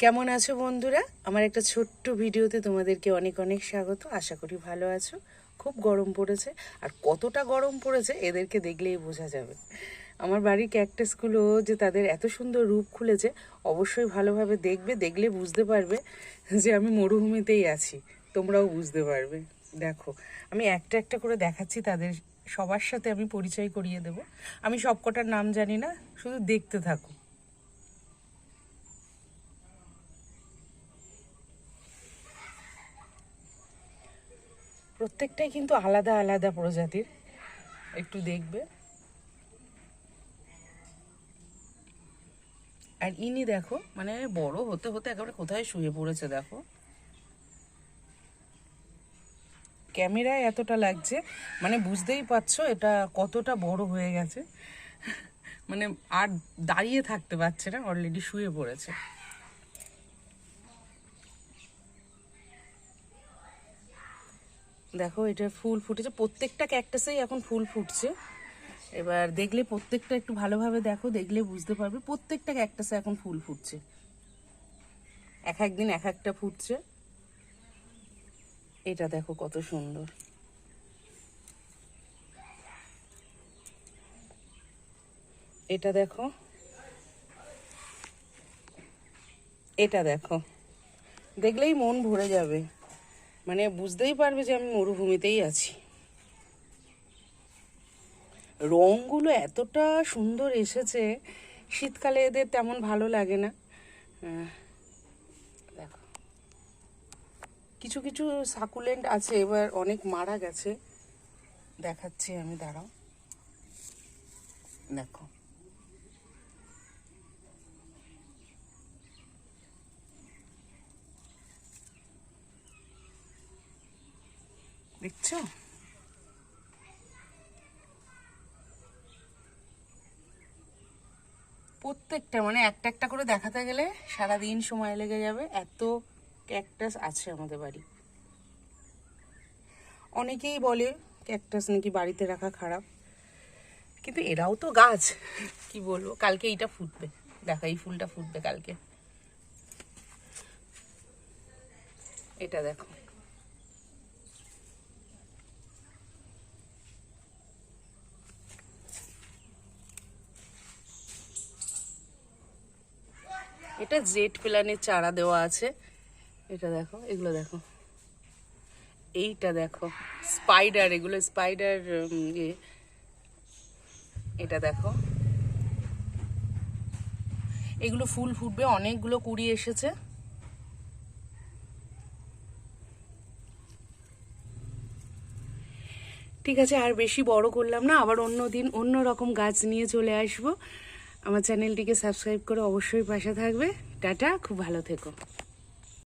কেমন আছো বন্ধুরা? আমার একটা ছোট্ট ভিডিওতে তোমাদেরকে অনেক অনেক স্বাগত। আশা করি ভালো আছো। খুব গরম পড়েছে। আর কতটা গরম পড়েছে, এদেরকে দেখলেই বোঝা যাবে। আমার বাড়ির ক্যাকটাসগুলো যে তাদের এত সুন্দর রূপ খুলেছে, অবশ্যই ভালোভাবে দেখবে, দেখলে বুঝতে পারবে যে আমি মরুভূমিতেই আছি। তোমরাও বুঝতে পারবে। দেখো, আমি একটা একটা করে দেখাচ্ছি, তাদের সবার সাথে আমি পরিচয় করিয়ে দেব। আমি সব কটার নাম জানি না, শুধু দেখতে থাকো। প্রত্যেকটাই কিন্তু আলাদা আলাদা প্রজাতির। একটু দেখবে। আর ইনি দেখো মানে বড় হতে হতে একেবারে কোথায় শুয়ে পড়েছে দেখো। ক্যামেরায় এতটা লাগছে মানে বুঝতেই পারছ এটা কতটা বড় হয়ে গেছে। মানে আর দাঁড়িয়ে থাকতে পারছে না অলরেডি শুয়ে পড়েছে। দেখো, এটা ফুল ফুটেছে। প্রত্যেকটা ক্যাকটাসেই এখন ফুল ফুটছে। এবার দেখলে প্রত্যেকটা একটু ভালোভাবে দেখো, দেখলে বুঝতে পারবে প্রত্যেকটা ক্যাকটাসে এখন ফুল ফুটছে। এক এক দিন এক একটা ফুটছে। এটা দেখো কত সুন্দর। এটা দেখো। এটা দেখো। দেখলেই মন ভরে যাবে। মানে বুঝতেই পারবে যে আমি মরুভূমিতেই আছি। রঙগুলো এতটা সুন্দর এসেছে, শীতকালে এদের তেমন ভালো লাগে না। দেখো। কিছু কিছু সাকুলেন্ট আছে, এবার অনেক মারা গেছে। দেখাচ্ছি আমি, দাঁড়াও। দেখো। দেখছ? প্রত্যেকটা মানে একটা একটা করে দেখাতে গেলে সারা দিন সময় লেগে যাবে। এত ক্যাকটাস আছে আমাদের বাড়ি। অনেকেই বলে ক্যাকটাস নাকি বাড়িতে রাখা খারাপ। কিন্তু এরাও তো গাছ। কি বলব? কালকে এইটা ফুটবে। দেখা, এই ফুলটা ফুটবে কালকে। এটা দেখো। এটা জেট প্ল্যানের চারা দেওয়া আছে। এটা দেখো, এগুলো দেখো। এইটা দেখো, স্পাইডার, এগুলো স্পাইডার ইয়ে। এটা দেখো। এগুলো ফুল ফুটবে, অনেকগুলো কুড়ি এসেছে। ঠিক আছে, আর বেশি বড় করলাম না, আবার অন্য দিন অন্য রকম গাছ নিয়ে চলে আসব। আমার চ্যানেলটিকে সাবস্ক্রাইব করে অবশ্যই পাশে থাকবে। টাটা খুব ভালো থেকো।